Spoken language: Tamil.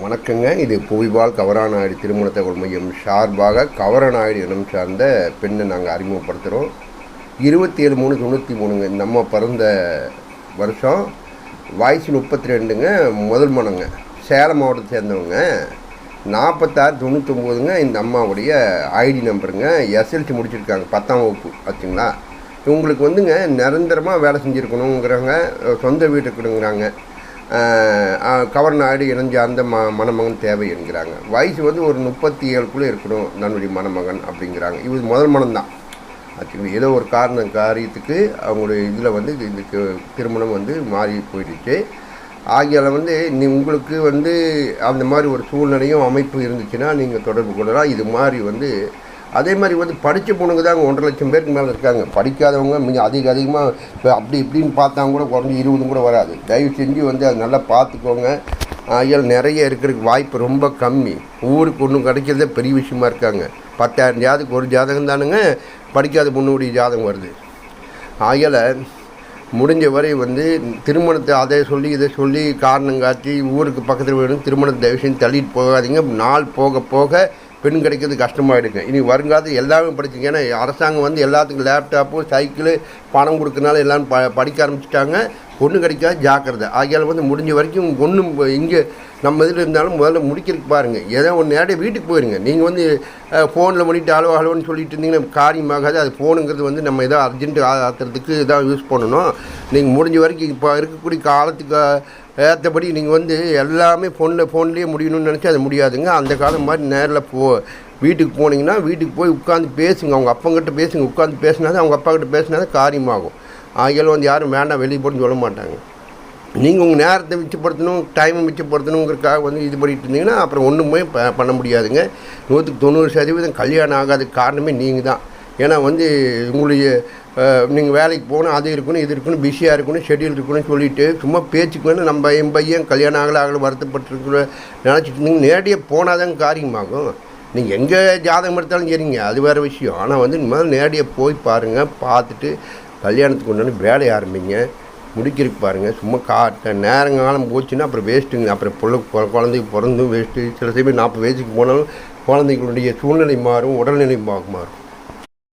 வணக்கங்க. இது புவிபால் கவராநாயுடு திருமண தகவல் மையம் சார்பாக கவரநாயுடு இனம் சார்ந்த பெண்ணை நாங்கள் அறிமுகப்படுத்துகிறோம் இருபத்தி ஏழு மூணு தொண்ணூற்றி மூணுங்க. இந்த அம்மா பிறந்த வருஷம். வயசு முப்பத்தி ரெண்டுங்க முதல் மனங்க சேலம் மாவட்டத்தை சேர்ந்தவங்க. நாற்பத்தாறு தொண்ணூத்தொம்போதுங்க. இந்த அம்மாவுடைய ஐடி நம்பருங்க. எஸ்எல்சி முடிச்சிருக்காங்க. பத்தாம் வகுப்பு. ஆச்சுங்களா? இவங்களுக்கு வந்துங்க நிரந்தரமாக வேலை செஞ்சுருக்கணுங்கிறாங்க சொந்த வீட்டுக்குங்கிறாங்க கவர் நாடு இணைஞ்ச அந்த ம மணமகன் தேவை என்கிறாங்க. வயசு வந்து ஒரு முப்பத்தி ஏழுக்குள்ளே இருக்கணும் தன்னுடைய மணமகன் அப்படிங்கிறாங்க. இது முதல் மனம்தான் ஆக்சுவலி ஏதோ ஒரு காரணம் காரியத்துக்கு அவங்களுடைய இதில் வந்து இதுக்கு திருமணம் வந்து மாறி போயிடுச்சு. ஆகியால் வந்து நீ உங்களுக்கு வந்து அந்த மாதிரி ஒரு சூழ்நிலையும் அமைப்பு இருந்துச்சுன்னா நீங்கள் தொடர்பு கொள்ளலாம். இது மாதிரி வந்து அதே மாதிரி வந்து படித்த பொண்ணுங்க தான் ஒன்றரை லட்சம் பேருக்கு மேலே இருக்காங்க. படிக்காதவங்க மிக அதிக அதிகமாக இப்போ அப்படி இப்படின்னு பார்த்தா கூட குறைஞ்சி இருபதும் கூட வராது. தயவு செஞ்சு வந்து அதை நல்லா பார்த்துக்கோங்க. ஆகியால் நிறைய இருக்கிறதுக்கு வாய்ப்பு ரொம்ப கம்மி. ஊருக்கு ஒன்றும் கிடைக்கிறதே பெரிய விஷயமா இருக்காங்க. பத்தாயிரம் ஜாதகம் ஒரு ஜாதகம் தானுங்க. படிக்காத பொண்ணுடைய ஜாதகம் வருது. ஆகியால் முடிஞ்ச வரை வந்து திருமணத்தை அதை சொல்லி இதை சொல்லி காரணம் காட்டி ஊருக்கு பக்கத்தில் வேணும் திருமணத்தை தயவு செஞ்சு தள்ளிட்டு போகாதீங்க. நாள் போக போக பெண் கிடைக்கிறது கஷ்டமாகிடுங்க இனி வருங்காலத்து எல்லாமே படிச்சுங்க. ஏன்னா அரசாங்கம் வந்து எல்லாத்துக்கும் லேப்டாப்பு சைக்கிளு பணம் கொடுக்கறனால எல்லாம் ப படிக்க ஆரம்பிச்சிட்டாங்க. பொண்ணு கிடைக்காது ஜாக்கிரதை. ஆகியால் வந்து முடிஞ்ச வரைக்கும் ஒன்றும் இங்கே நம்ம இதில் இருந்தாலும் முதல்ல முடிக்கிறதுக்கு பாருங்கள் ஏதோ ஒன்று நேரடியாக வீட்டுக்கு போயிருங்க. நீங்கள் வந்து ஃபோனில் பண்ணிவிட்டு ஹலோ அலோன்னு சொல்லிட்டு இருந்தீங்கன்னா காரியமாகாது. அது ஃபோனுங்கிறது வந்து நம்ம ஏதோ அர்ஜென்ட் ஆத்துறதுக்கு இதான் யூஸ் பண்ணணும். நீங்கள் முடிஞ்ச வரைக்கும் இப்போ இருக்கக்கூடிய காலத்துக்கு ஏற்றபடி நீங்கள் வந்து எல்லாமே ஃபோனில் ஃபோன்லேயே முடியணும்னு நினச்சி அது முடியாதுங்க. அந்த காலம் மாதிரி நேரில் போ வீட்டுக்கு போனீங்கன்னா வீட்டுக்கு போய் உட்காந்து பேசுங்க. அவங்க அப்பங்கிட்ட பேசுங்க. உட்காந்து பேசினா தான் அவங்க அப்பாக்கிட்ட பேசினா தான் காரியமாகும். ஆகியாலும் வந்து யாரும் வேண்டாம் வெளியே போட்டுன்னு சொல்ல மாட்டாங்க. நீங்கள் உங்கள் நேரத்தை மிச்சப்படுத்தணும் டைமை மிச்சப்படுத்தணுங்கிறதுக்காக வந்து இது பண்ணிட்டு இருந்தீங்கன்னா அப்புறம் ஒன்றுமே ப பண்ண முடியாதுங்க. நூற்றுக்கு தொண்ணூறு சதவீதம் கல்யாணம் ஆகாத காரணமே நீங்கள் தான். ஏன்னா வந்து உங்களுடைய நீங்கள் வேலைக்கு போகணும் அது இருக்கணும் இது இருக்கணும் பிஸியாக இருக்கணும் ஷெட்யூல் இருக்கணும்னு சொல்லிட்டு சும்மா பேச்சுக்கு வேணும் நம்ம என் பையன் கல்யாணம் ஆகலை ஆகலை வருத்தப்பட்டுருக்குற நினச்சிட்டு இருந்தீங்க. நேரடியாக போனால் தான் காரியமாகும். நீங்கள் எங்கே ஜாதகம் எடுத்தாலும் சரிங்க அது வேறு விஷயம். ஆனால் வந்து முதல்ல நேரடியாக போய் பாருங்கள் பார்த்துட்டு கல்யாணத்துக்கு உண்டான வேலையை ஆரம்பிங்க. முடிக்கிறதுக்கு பாருங்கள் சும்மா கா நேரங்காலம் போச்சுன்னா அப்புறம் வேஸ்ட்டுங்க அப்புறம் பிள்ளை குழந்தைக்கு பிறந்தும் வேஸ்ட்டு சில சமயம் நாற்பது வயசுக்கு போனாலும் குழந்தைகளுடைய சூழ்நிலை மாறும் உடல்நிலை மாறும்.